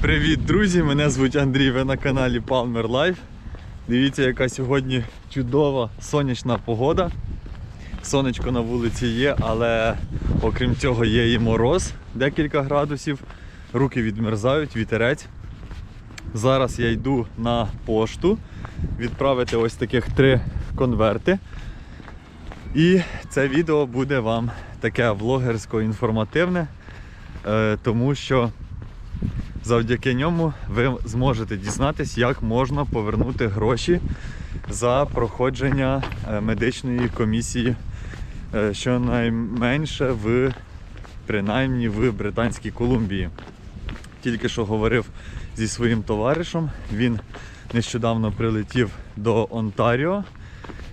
Привіт, друзі! Мене звуть Андрій, ви на каналі Palmer Life. Дивіться, яка сьогодні чудова сонячна погода. Сонечко на вулиці є, але окрім цього є і мороз декілька градусів. Руки відмерзають, вітерець. Зараз я йду на пошту відправити ось таких три конверти. І це відео буде вам таке влогерсько-інформативне, е, тому що завдяки ньому ви зможете дізнатись, як можна повернути гроші за проходження е, медичної комісії, е, щонайменше в принаймні в Британській Колумбії. Тільки що говорив зі своїм товаришем. Він нещодавно прилетів до Онтаріо,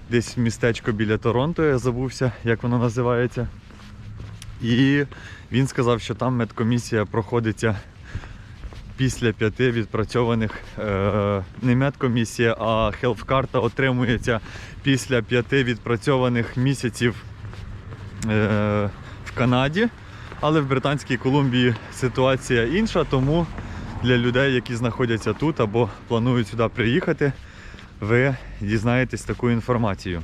десь містечко біля Торонто, я забувся, як воно називається. І він сказав, що там медкомісія проходиться після п'яти відпрацьованих, е, не медкомісія, а хелфкарта отримується після п'яти відпрацьованих місяців е, в Канаді. Але в Британській Колумбії ситуація інша, тому для людей, які знаходяться тут або планують сюди приїхати, ви дізнаєтесь таку інформацію.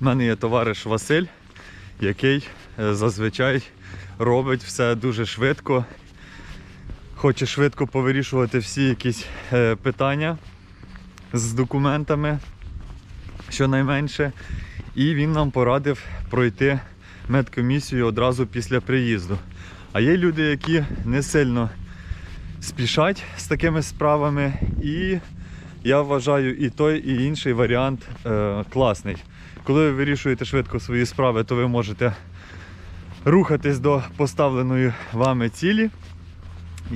У мене є товариш Василь, який е, зазвичай робить все дуже швидко, хоче швидко повирішувати всі якісь е, питання з документами, щонайменше. І він нам порадив пройти медкомісію одразу після приїзду. А є люди, які не сильно спішать з такими справами, і я вважаю і той, і інший варіант е, класний. Коли ви вирішуєте швидко свої справи, то ви можете рухатись до поставленої вами цілі.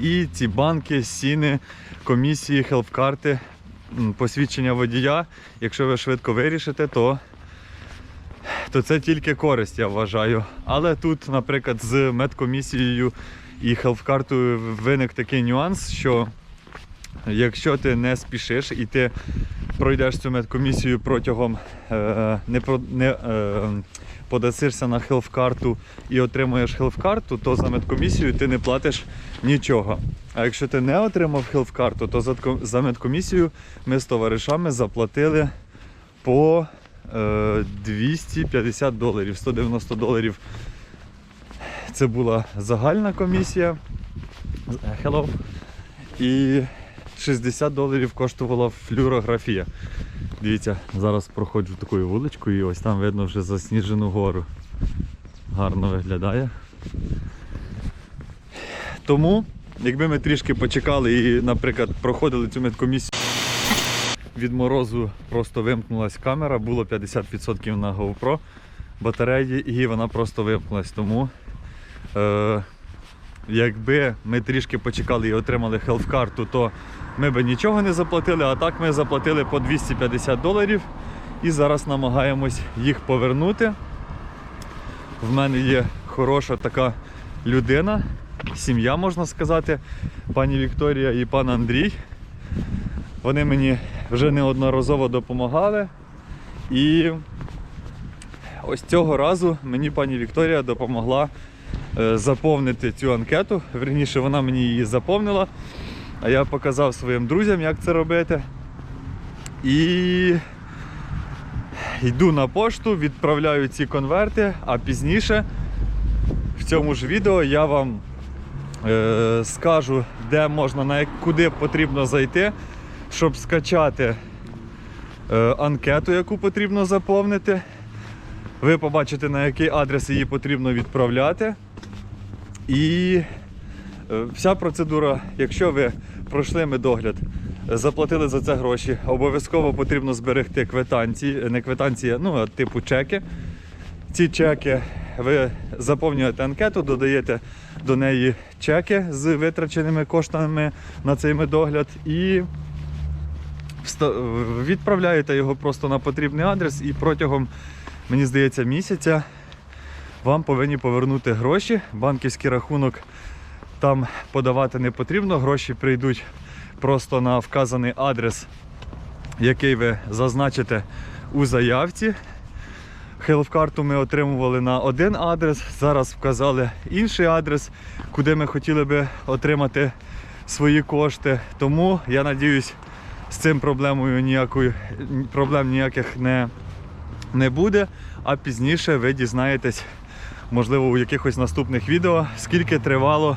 І ці банки, сіни, комісії, хелпкарти, посвідчення водія, якщо ви швидко вирішите, то то це тільки користь, я вважаю. Але тут, наприклад, з медкомісією і хелп-картою виник такий нюанс, що якщо ти не спішиш і ти пройдеш цю медкомісію протягом е, не, не е, подасишся на хелфкарту і отримуєш хелфкарту, то за медкомісію ти не платиш нічого. А якщо ти не отримав хелфкарту, то за, за медкомісію ми з товаришами заплатили по е, 250 доларів, 190 доларів. Це була загальна комісія. Hello. І 60 доларів коштувала флюорографія. Дивіться, зараз проходжу такою вуличкою і ось там видно вже засніжену гору. Гарно виглядає. Тому, якби ми трішки почекали і, наприклад, проходили цю медкомісію, від морозу просто вимкнулась камера, було 50% на GoPro батареї і вона просто вимкнулась. Тому е, якби ми трішки почекали і отримали хелфкарту, то ми би нічого не заплатили, а так ми заплатили по 250 доларів і зараз намагаємось їх повернути. В мене є хороша така людина, сім'я, можна сказати, пані Вікторія і пан Андрій. Вони мені вже неодноразово допомагали. І ось цього разу мені пані Вікторія допомогла заповнити цю анкету. Верніше, вона мені її заповнила, а я показав своїм друзям, як це робити. І йду на пошту, відправляю ці конверти, а пізніше в цьому ж відео я вам е, скажу, де можна, на куди потрібно зайти, щоб скачати е, анкету, яку потрібно заповнити. Ви побачите, на який адрес її потрібно відправляти. І е, вся процедура, якщо ви пройшли медогляд, заплатили за це гроші, обов'язково потрібно зберегти квитанції, не квитанції, ну, а типу чеки. Ці чеки ви заповнюєте анкету, додаєте до неї чеки з витраченими коштами на цей медогляд і відправляєте його просто на потрібний адрес і протягом, мені здається, місяця вам повинні повернути гроші. Банківський рахунок там подавати не потрібно, гроші прийдуть просто на вказаний адрес, який ви зазначите у заявці. Хелфкарту ми отримували на один адрес, зараз вказали інший адрес, куди ми хотіли би отримати свої кошти. Тому я надіюсь, з цим проблемою ніякої, проблем ніяких не, не буде. А пізніше ви дізнаєтесь, можливо, у якихось наступних відео, скільки тривало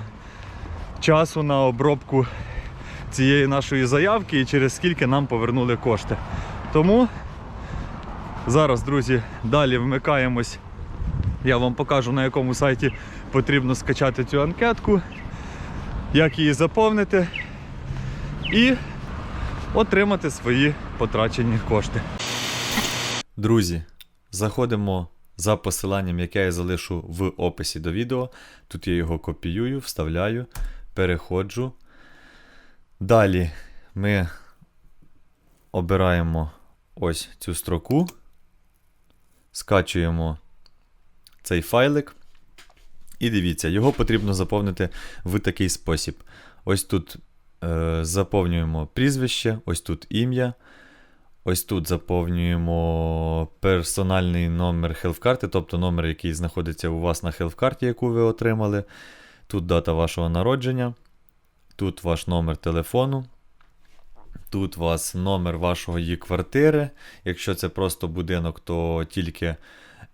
часу на обробку цієї нашої заявки і через скільки нам повернули кошти. Тому зараз, друзі, далі вмикаємось. Я вам покажу на якому сайті потрібно скачати цю анкетку, як її заповнити і отримати свої потрачені кошти. Друзі, заходимо за посиланням, яке я залишу в описі до відео. Тут я його копіюю, вставляю, переходжу. Далі ми обираємо ось цю строку, скачуємо цей файлик. І дивіться, його потрібно заповнити в такий спосіб. Ось тут е, заповнюємо прізвище, ось тут ім'я. Ось тут заповнюємо персональний номер хелфкарти, тобто номер, який знаходиться у вас на хелфкарті, яку ви отримали. Тут дата вашого народження. Тут ваш номер телефону. Тут у вас номер вашої квартири. Якщо це просто будинок, то тільки,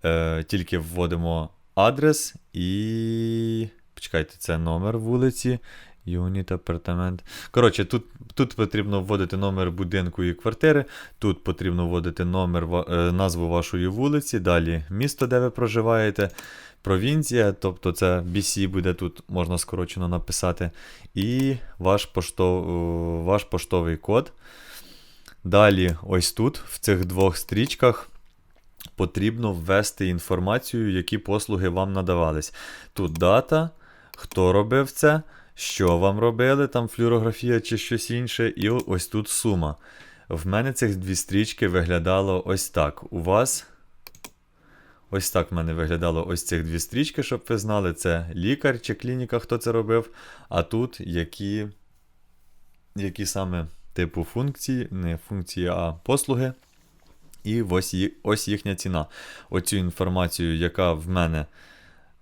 е, тільки вводимо адрес і. Почекайте, це номер вулиці. Юніт апартамент. Коротше, тут, тут потрібно вводити номер будинку і квартири. Тут потрібно вводити номер, е, назву вашої вулиці. Далі місто, де ви проживаєте. Провінція, тобто це BC буде тут, можна скорочено написати. І ваш, поштов, е, ваш поштовий код. Далі, ось тут, в цих двох стрічках, потрібно ввести інформацію, які послуги вам надавались. Тут дата, хто робив це, що вам робили, там флюорографія чи щось інше, і ось тут сума. В мене цих дві стрічки виглядало ось так. У вас. Ось так в мене виглядало ось цих дві стрічки, щоб ви знали, це лікар чи клініка, хто це робив. А тут які, які саме типу функції, не функції, а послуги. І ось, ось їхня ціна. Оцю інформацію, яка в мене,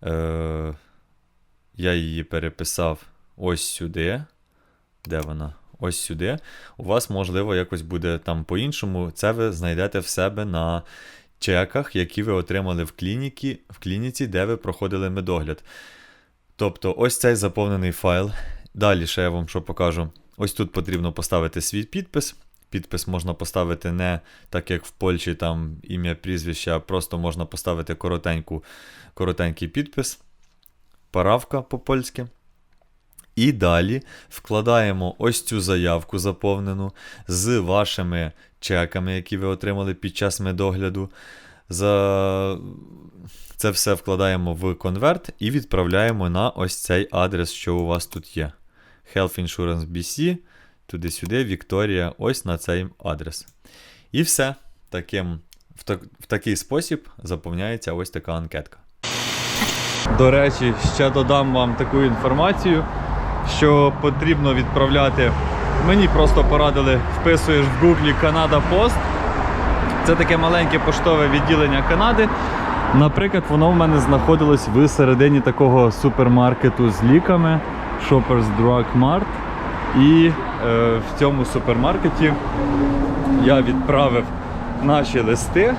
е, я її переписав ось сюди. Де вона? Ось сюди. У вас, можливо, якось буде там по-іншому. Це ви знайдете в себе на чеках, які ви отримали в клініці, в клініці, де ви проходили медогляд. Тобто, ось цей заповнений файл. Далі ще я вам що покажу. Ось тут потрібно поставити свій підпис. Підпис можна поставити не так, як в Польщі, там ім'я, прізвище, а просто можна поставити коротеньку, коротенький підпис. Паравка по-польськи. І далі вкладаємо ось цю заявку заповнену з вашими чеками, які ви отримали під час медогляду. За... Це все вкладаємо в конверт і відправляємо на ось цей адрес, що у вас тут є. Health Insurance BC, туди-сюди, Вікторія, ось на цей адрес. І все. Таким, в, так, в такий спосіб заповняється ось така анкетка. До речі, ще додам вам таку інформацію, що потрібно відправляти. Мені просто порадили, вписуєш в Гуглі Канада Пост. Це таке маленьке поштове відділення Канади. Наприклад, воно в мене знаходилось в середині такого супермаркету з ліками Shoppers Drug Mart. І е, в цьому супермаркеті я відправив наші листи.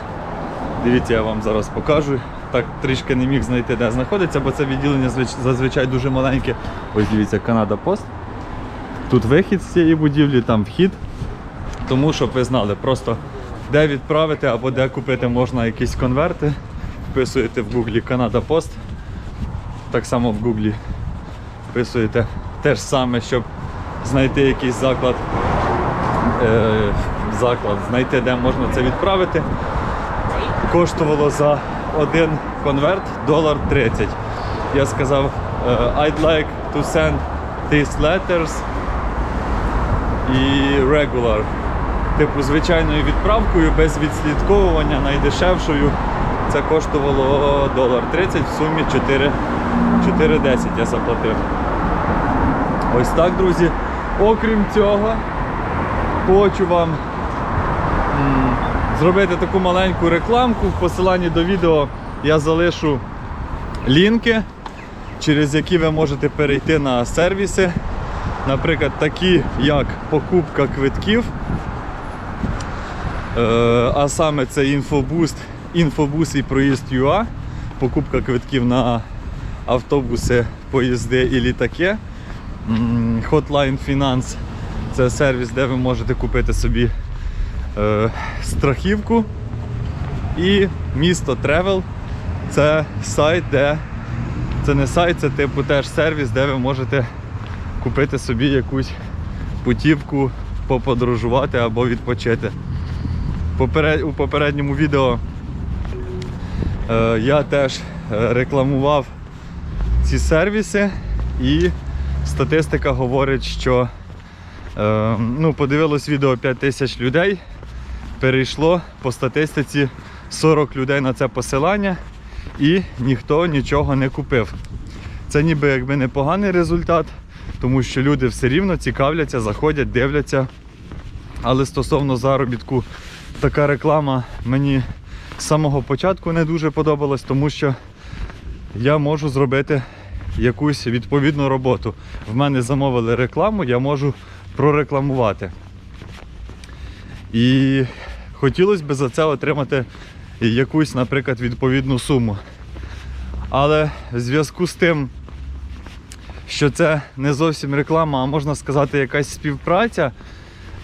Дивіться, я вам зараз покажу. Так трішки не міг знайти, де знаходиться, бо це відділення зазвичай дуже маленьке. Ось дивіться, Канада Пост. Тут вихід з цієї будівлі, там вхід. Тому, щоб ви знали, просто де відправити або де купити можна якісь конверти. Вписуєте в Гуглі Канада Пост. Так само в Гуглі вписуєте те ж саме, щоб знайти якийсь заклад, е, заклад, знайти, де можна це відправити. Коштувало за один конверт долар 30. Я сказав, е, I'd like to send these letters і regular. Типу, звичайною відправкою без відслідковування найдешевшою. Це коштувало долар 30 в сумі 4,10 я заплатив. Ось так, друзі. Окрім цього, хочу вам зробити таку маленьку рекламку. В посиланні до відео я залишу лінки, через які ви можете перейти на сервіси наприклад, такі як покупка квитків, е, а саме це інфобуст, інфобус і проїзд ЮА, покупка квитків на автобуси, поїзди і літаки. Hotline Finance це сервіс, де ви можете купити собі е, страхівку. І місто Travel це сайт, де це не сайт, це типу теж сервіс, де ви можете купити собі якусь путівку, поподорожувати або відпочити. Поперед- У попередньому відео е, я теж е, рекламував ці сервіси, і статистика говорить, що е, ну, подивилось відео 5 тисяч людей, перейшло по статистиці 40 людей на це посилання, і ніхто нічого не купив. Це ніби якби непоганий результат, тому що люди все рівно цікавляться, заходять, дивляться. Але стосовно заробітку, така реклама мені з самого початку не дуже подобалась, тому що я можу зробити якусь відповідну роботу. В мене замовили рекламу, я можу прорекламувати. І хотілося б за це отримати якусь, наприклад, відповідну суму. Але в зв'язку з тим, що це не зовсім реклама, а можна сказати, якась співпраця,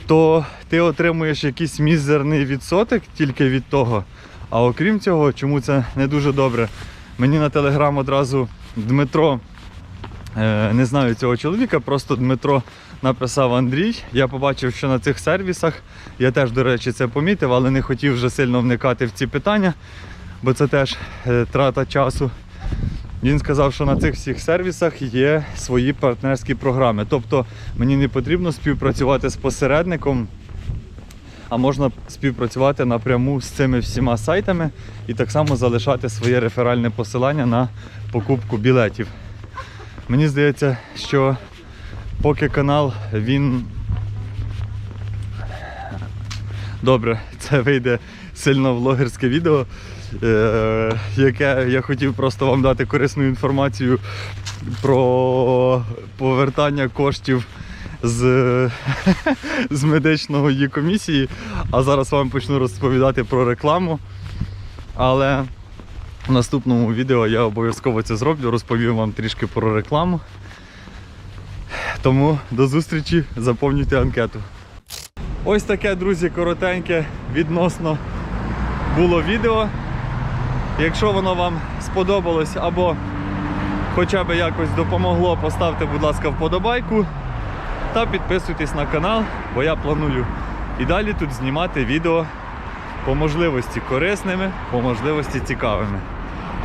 то ти отримуєш якийсь мізерний відсоток тільки від того. А окрім цього, чому це не дуже добре, мені на телеграм одразу Дмитро, не знаю цього чоловіка, просто Дмитро написав Андрій. Я побачив, що на цих сервісах, я теж, до речі, це помітив, але не хотів вже сильно вникати в ці питання, бо це теж е, трата часу. Він сказав, що на цих всіх сервісах є свої партнерські програми. Тобто мені не потрібно співпрацювати з посередником, а можна співпрацювати напряму з цими всіма сайтами і так само залишати своє реферальне посилання на покупку білетів. Мені здається, що поки канал він. Добре, це вийде сильно влогерське відео, е, яке я хотів просто вам дати корисну інформацію про повертання коштів з, з медичного її комісії. А зараз вам почну розповідати про рекламу. Але в наступному відео я обов'язково це зроблю, розповім вам трішки про рекламу. Тому до зустрічі, заповнюйте анкету. Ось таке, друзі, коротеньке відносно було відео. Якщо воно вам сподобалось або хоча б якось допомогло, поставте, будь ласка, вподобайку та підписуйтесь на канал, бо я планую і далі тут знімати відео по можливості корисними, по можливості цікавими.